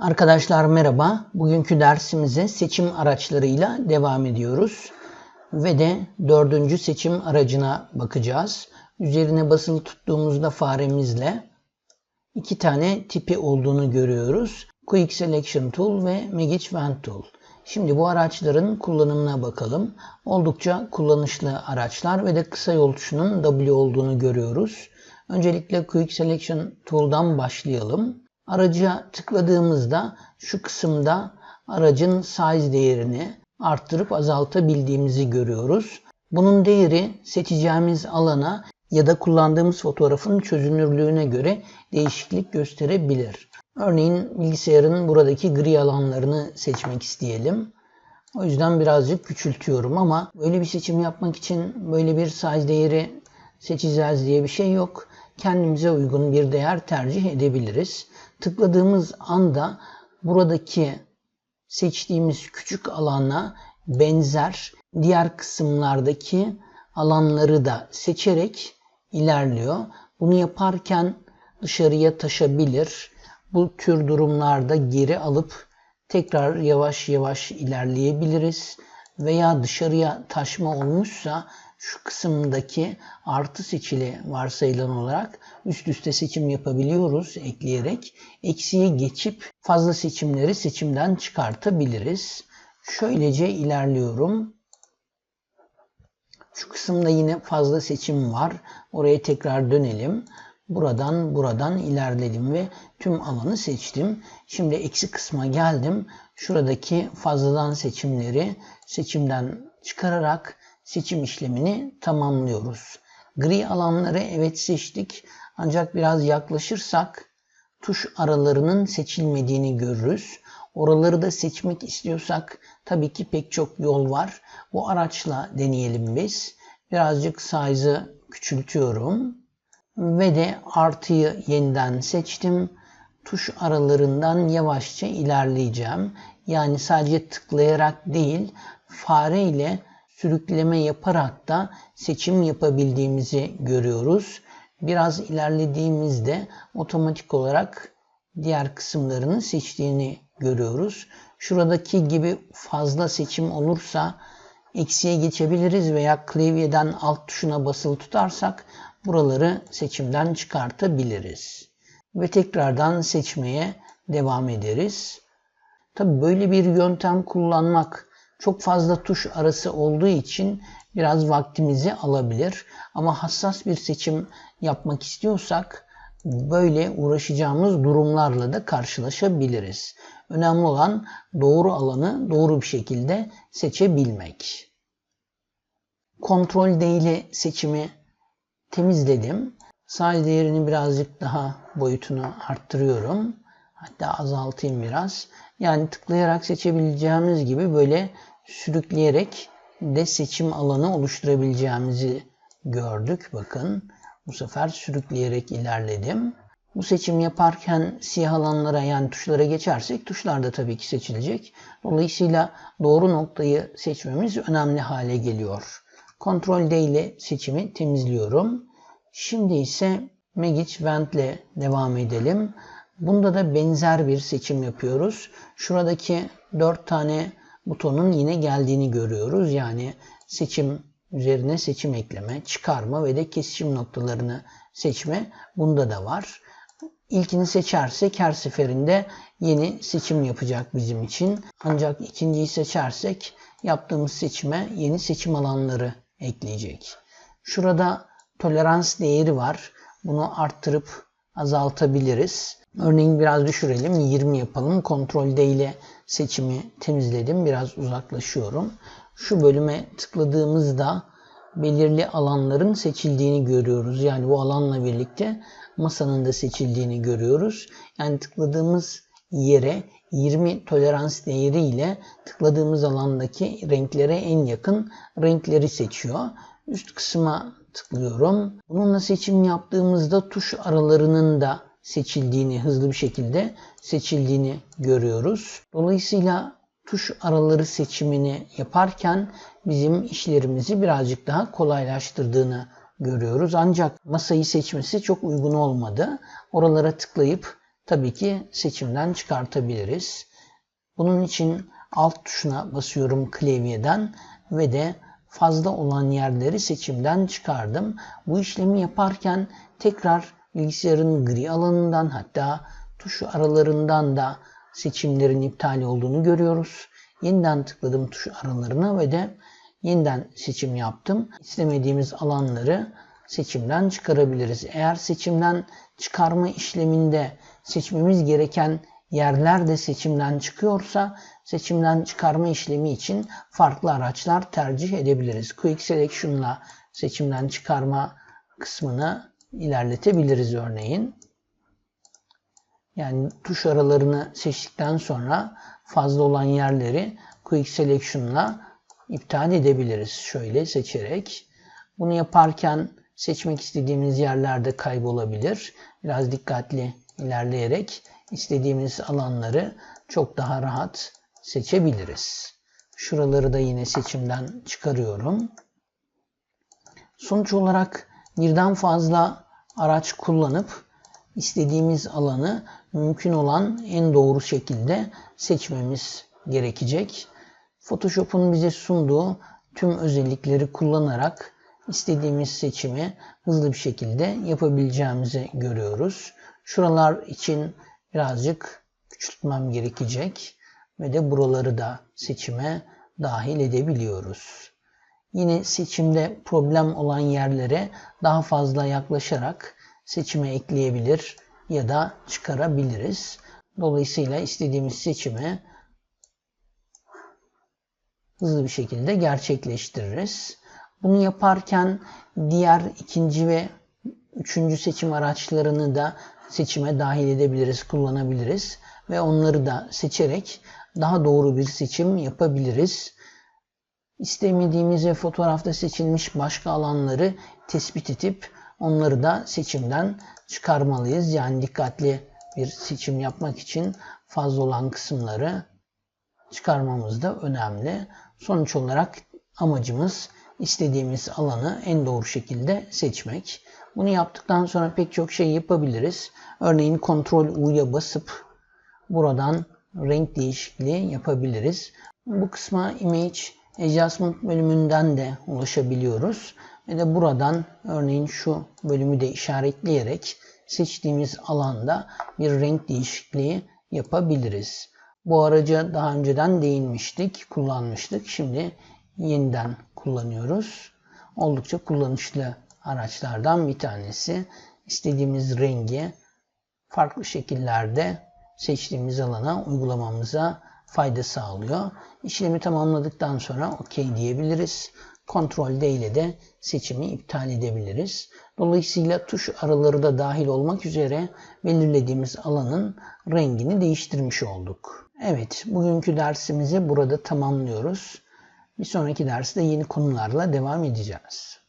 Arkadaşlar merhaba. Bugünkü dersimize seçim araçlarıyla devam ediyoruz. Ve de dördüncü seçim aracına bakacağız. Üzerine basılı tuttuğumuzda faremizle iki tane tipi olduğunu görüyoruz. Quick Selection Tool ve Magic Wand Tool. Şimdi bu araçların kullanımına bakalım. Oldukça kullanışlı araçlar ve de kısa yol tuşunun W olduğunu görüyoruz. Öncelikle Quick Selection Tool'dan başlayalım. Araca tıkladığımızda şu kısımda aracın size değerini arttırıp azaltabildiğimizi görüyoruz. Bunun değeri seçeceğimiz alana ya da kullandığımız fotoğrafın çözünürlüğüne göre değişiklik gösterebilir. Örneğin bilgisayarın buradaki gri alanlarını seçmek isteyelim. O yüzden birazcık küçültüyorum ama böyle bir seçim yapmak için böyle bir size değeri seçeceğiz diye bir şey yok. Kendimize uygun bir değer tercih edebiliriz. Tıkladığımız anda buradaki seçtiğimiz küçük alana benzer diğer kısımlardaki alanları da seçerek ilerliyor. Bunu yaparken dışarıya taşabilir. Bu tür durumlarda geri alıp tekrar yavaş yavaş ilerleyebiliriz. Veya dışarıya taşma olmuşsa şu kısımdaki artı seçili varsayılan olarak üst üste seçim yapabiliyoruz ekleyerek. Eksiye geçip fazla seçimleri seçimden çıkartabiliriz. Şöylece ilerliyorum. Şu kısımda yine fazla seçim var. Oraya tekrar dönelim. Buradan buradan ilerledim ve tüm alanı seçtim. Şimdi eksi kısma geldim. Şuradaki fazladan seçimleri seçimden çıkararak seçim işlemini tamamlıyoruz. Gri alanları evet seçtik. Ancak biraz yaklaşırsak tuş aralarının seçilmediğini görürüz. Oraları da seçmek istiyorsak tabii ki pek çok yol var. Bu araçla deneyelim biz. Birazcık size'ı küçültüyorum. Ve de artıyı yeniden seçtim. Tuş aralarından yavaşça ilerleyeceğim. Yani sadece tıklayarak değil fare ile sürükleme yaparak da seçim yapabildiğimizi görüyoruz. Biraz ilerlediğimizde otomatik olarak diğer kısımlarını seçtiğini görüyoruz. Şuradaki gibi fazla seçim olursa eksiye geçebiliriz veya klavyeden alt tuşuna basılı tutarsak buraları seçimden çıkartabiliriz. Ve tekrardan seçmeye devam ederiz. Tabi böyle bir yöntem kullanmak çok fazla tuş arası olduğu için biraz vaktimizi alabilir. Ama hassas bir seçim yapmak istiyorsak böyle uğraşacağımız durumlarla da karşılaşabiliriz. Önemli olan doğru alanı doğru bir şekilde seçebilmek. Kontrol değili seçimi temizledim. Size değerini birazcık daha boyutunu arttırıyorum. Hatta azaltayım biraz. Yani tıklayarak seçebileceğimiz gibi böyle sürükleyerek de seçim alanı oluşturabileceğimizi gördük. Bakın bu sefer sürükleyerek ilerledim. Bu seçim yaparken siyah alanlara yani tuşlara geçersek tuşlar da tabii ki seçilecek. Dolayısıyla doğru noktayı seçmemiz önemli hale geliyor. Ctrl D ile seçimi temizliyorum. Şimdi ise Magic Wand ile devam edelim. Bunda da benzer bir seçim yapıyoruz. Şuradaki 4 tane butonun yine geldiğini görüyoruz. Yani seçim üzerine seçim ekleme, çıkarma ve de kesişim noktalarını seçme bunda da var. İlkini seçersek her seferinde yeni seçim yapacak bizim için. Ancak ikinciyi seçersek yaptığımız seçime yeni seçim alanları ekleyecek. Şurada tolerans değeri var. Bunu arttırıp azaltabiliriz. Örneğin biraz düşürelim. 20 yapalım. Kontrol D ile seçimi temizledim. Biraz uzaklaşıyorum. Şu bölüme tıkladığımızda belirli alanların seçildiğini görüyoruz. Yani bu alanla birlikte masanın da seçildiğini görüyoruz. Yani tıkladığımız yere 20 tolerans değeri ile tıkladığımız alandaki renklere en yakın renkleri seçiyor. Üst kısma tıklıyorum. Bununla seçim yaptığımızda tuş aralarının da seçildiğini, hızlı bir şekilde seçildiğini görüyoruz. Dolayısıyla tuş araları seçimini yaparken bizim işlerimizi birazcık daha kolaylaştırdığını görüyoruz. Ancak masayı seçmesi çok uygun olmadı. Oralara tıklayıp tabii ki seçimden çıkartabiliriz. Bunun için alt tuşuna basıyorum klavyeden ve de fazla olan yerleri seçimden çıkardım. Bu işlemi yaparken tekrar bilgisayarın gri alanından hatta tuş aralarından da seçimlerin iptal olduğunu görüyoruz. Yeniden tıkladım tuş aralarına ve de yeniden seçim yaptım. İstemediğimiz alanları seçimden çıkarabiliriz. Eğer seçimden çıkarma işleminde seçmemiz gereken yerler de seçimden çıkıyorsa seçimden çıkarma işlemi için farklı araçlar tercih edebiliriz. Quick Selection'la seçimden çıkarma kısmını ilerletebiliriz örneğin. Yani tuş aralarını seçtikten sonra fazla olan yerleri Quick Selection'la iptal edebiliriz. Şöyle seçerek. Bunu yaparken seçmek istediğimiz yerlerde kaybolabilir. Biraz dikkatli ilerleyerek istediğimiz alanları çok daha rahat seçebiliriz. Şuraları da yine seçimden çıkarıyorum. Sonuç olarak birden fazla araç kullanıp istediğimiz alanı mümkün olan en doğru şekilde seçmemiz gerekecek. Photoshop'un bize sunduğu tüm özellikleri kullanarak istediğimiz seçimi hızlı bir şekilde yapabileceğimizi görüyoruz. Şuralar için birazcık küçültmem gerekecek ve de buraları da seçime dahil edebiliyoruz. Yine seçimde problem olan yerlere daha fazla yaklaşarak seçime ekleyebilir ya da çıkarabiliriz. Dolayısıyla istediğimiz seçimi hızlı bir şekilde gerçekleştiririz. Bunu yaparken diğer ikinci ve üçüncü seçim araçlarını da seçime dahil edebiliriz, kullanabiliriz ve onları da seçerek daha doğru bir seçim yapabiliriz. İstemediğimiz ve fotoğrafta seçilmiş başka alanları tespit edip onları da seçimden çıkarmalıyız. Yani dikkatli bir seçim yapmak için fazla olan kısımları çıkarmamız da önemli. Sonuç olarak amacımız istediğimiz alanı en doğru şekilde seçmek. Bunu yaptıktan sonra pek çok şey yapabiliriz. Örneğin Ctrl U'ya basıp buradan renk değişikliği yapabiliriz. Bu kısma Image Adjustment bölümünden de ulaşabiliyoruz. Ve de buradan örneğin şu bölümü de işaretleyerek seçtiğimiz alanda bir renk değişikliği yapabiliriz. Bu araca daha önceden değinmiştik, kullanmıştık. Şimdi yeniden kullanıyoruz. Oldukça kullanışlı araçlardan bir tanesi. İstediğimiz rengi farklı şekillerde seçtiğimiz alana uygulamamıza fayda sağlıyor. İşlemi tamamladıktan sonra OK diyebiliriz. Ctrl D ile de seçimi iptal edebiliriz. Dolayısıyla tuş araları da dahil olmak üzere belirlediğimiz alanın rengini değiştirmiş olduk. Evet, bugünkü dersimizi burada tamamlıyoruz. Bir sonraki derste yeni konularla devam edeceğiz.